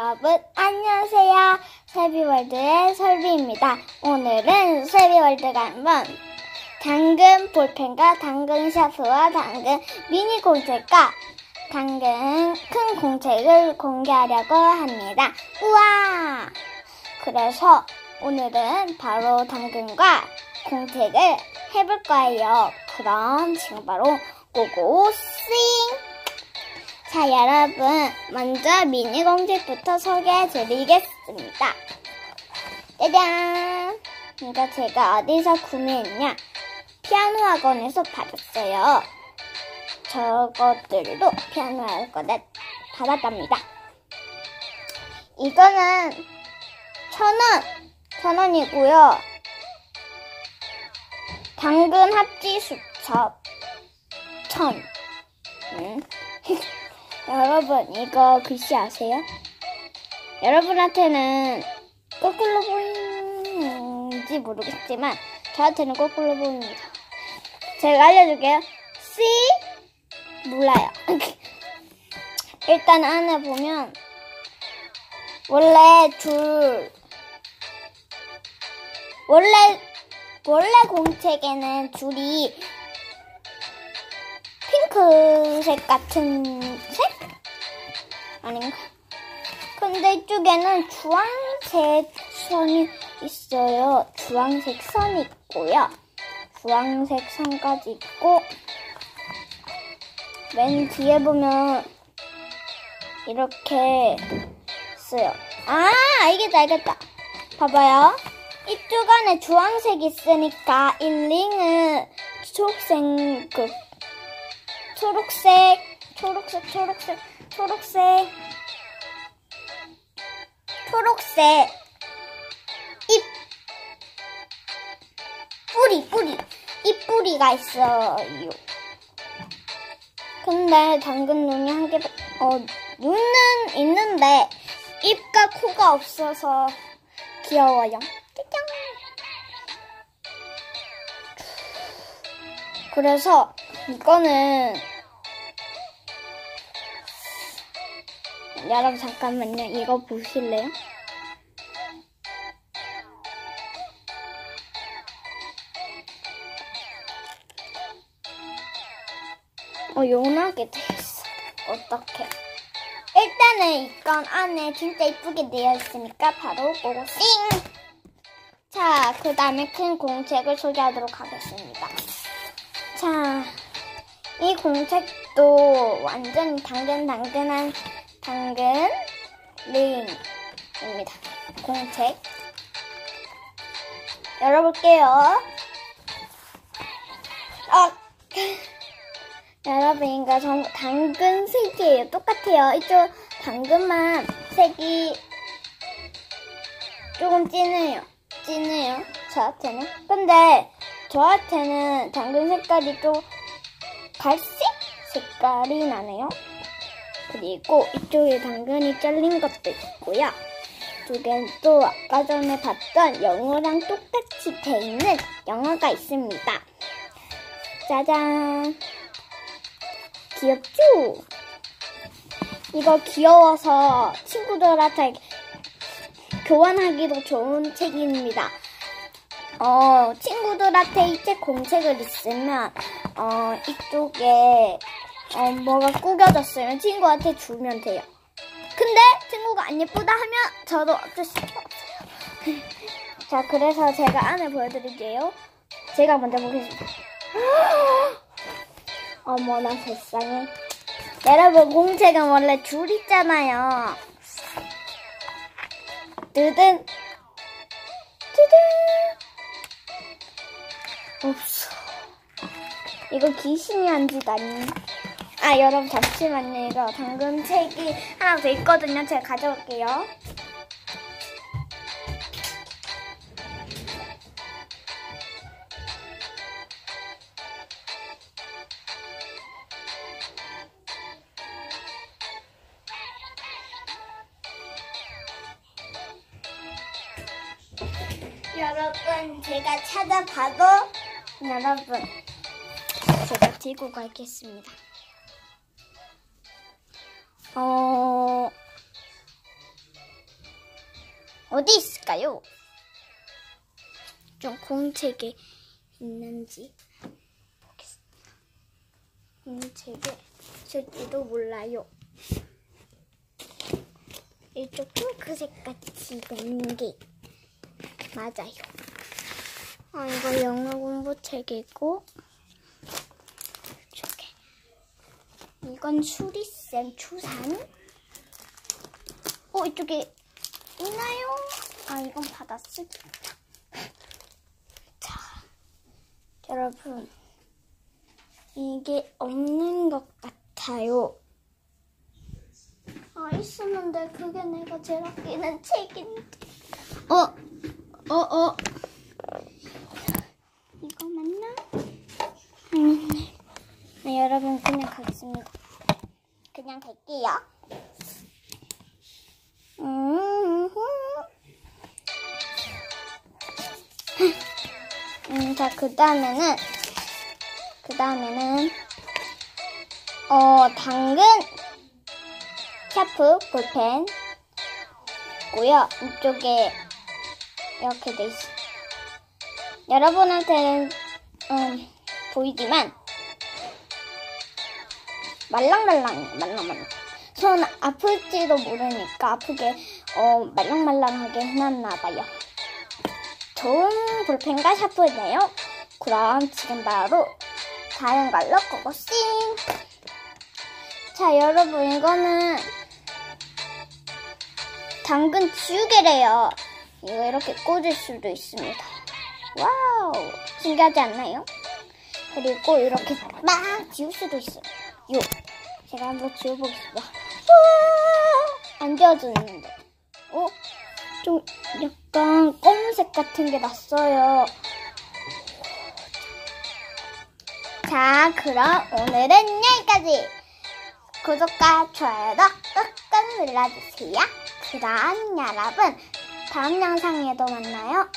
여러분 안녕하세요. 세비월드의 설비입니다. 오늘은 세비월드가 한번 당근 볼펜과 당근 샤프와 당근 미니 공책과 당근 큰 공책을 공개하려고 합니다. 우와! 그래서 오늘은 바로 당근과 공책을 해볼 거예요. 그럼 지금 바로 고고 싱! 자, 여러분, 먼저 미니 공책부터 소개해 드리겠습니다. 짜잔! 이거 제가 어디서 구매했냐? 피아노 학원에서 받았어요. 저것들도 피아노 학원에 받았답니다. 이거는 천 원! 천 원이고요. 당근 합지 수첩 천. 음. 여러분, 이거 글씨 아세요? 여러분한테는 거꾸로 보이는지 모르겠지만, 저한테는 거꾸로 보입니다. 제가 알려줄게요. C? 몰라요. 일단 안에 보면, 원래 줄, 원래, 원래 공책에는 줄이 핑크색 같은 색? 아닌가? 근데 이쪽에는 주황색 선이 있어요. 주황색 선이 있고요. 주황색 선까지 있고, 맨 뒤에 보면, 이렇게 있어요. 아, 알겠다, 알겠다. 봐봐요. 이쪽 안에 주황색 있으니까, 일링은 초록색, 그, 초록색, 초록색, 초록색, 초록색, 초록색, 잎, 뿌리, 뿌리, 잎 뿌리가 있어요. 근데 당근 눈이 한 개, 어, 눈은 있는데 입과 코가 없어서 귀여워요. 짜잔. 그래서 이거는 여러분 잠깐만요. 이거 보실래요? 어, 요나게 돼 있어. 어떡해. 일단은 이건 안에 진짜 이쁘게 되어 있으니까 바로 보고 싱! 자, 그 다음에 큰 공책을 소개하도록 하겠습니다. 자, 이 공책도 완전 당근당근한 당근 링입니다. 공책. 열어볼게요. 아, 여러분, 이거 전 당근 색이에요. 똑같아요. 이쪽 당근만 색이 조금 진해요. 진해요. 저한테는. 근데 저한테는 당근 색깔이 좀 갈색 색깔이 나네요. 그리고 이쪽에 당근이 잘린 것도 있고요. 이쪽엔 또 아까 전에 봤던 영어랑 똑같이 돼 있는 영어가 있습니다. 짜잔. 귀엽죠? 이거 귀여워서 친구들한테 교환하기도 좋은 책입니다. 어, 친구들한테 이 책 공책을 있으면, 어, 이쪽에, 어, 뭐가 꾸겨졌으면 친구한테 주면 돼요. 근데 친구가 안 예쁘다 하면 저도 어쩔 수 없어요. 자, 그래서 제가 안에 보여드릴게요. 제가 먼저 보겠습니다. 어머나 세상에. 여러분, 공책은 원래 줄 있잖아요. 뜨든, 뜨든. 없어. 이거 귀신이 한 짓 아니? 아, 여러분, 잠시만요. 이거 당근 책이 하나 더 있거든요. 제가 가져올게요. 여러분, 제가 찾아봐도 여러분, 제가 들고 가겠습니다. 어, 어디 있을까요? 좀 공책에 있는지 보겠습니다. 공책에 있을지도 몰라요. 이쪽 핑크색 같이 생긴 게 맞아요. 아 이거 영어 공부 책이고 이쪽에 이건 수리쌤 추산. 어 이쪽에 있나요? 아 이건 받았을. 자 여러분 이게 없는 것 같아요. 아 있었는데 그게 내가 제일 아끼는 책인데. 어, 어, 어. 이거 맞나? 아니네. 네, 여러분 그냥 가겠습니다. 그냥 갈게요. 음, 음, 자, 그 다음에는, 그 다음에는, 어, 당근, 샤프, 볼펜, 고요 이쪽에 이렇게 돼 있어. 여러분한테는, 음, 보이지만, 말랑말랑, 말랑말랑. 손 아플지도 모르니까 아프게, 어, 말랑말랑하게 해놨나봐요. 좋은 볼펜과 샤프네요. 그럼 지금 바로 다른 걸로 고고싱! 자, 여러분, 이거는 당근 지우개래요. 이거 이렇게 꽂을 수도 있습니다. 와우! 신기하지 않나요? 그리고 이렇게 막 지울 수도 있어요. 요! 제가 한번 지워보겠습니다. 우와! 안 지워지는데. 어? 좀 약간 검은색 같은 게 났어요. 자, 그럼 오늘은 여기까지. 구독과 좋아요도 꾹꾹 눌러주세요. 그럼 여러분, 다음 영상에도 만나요.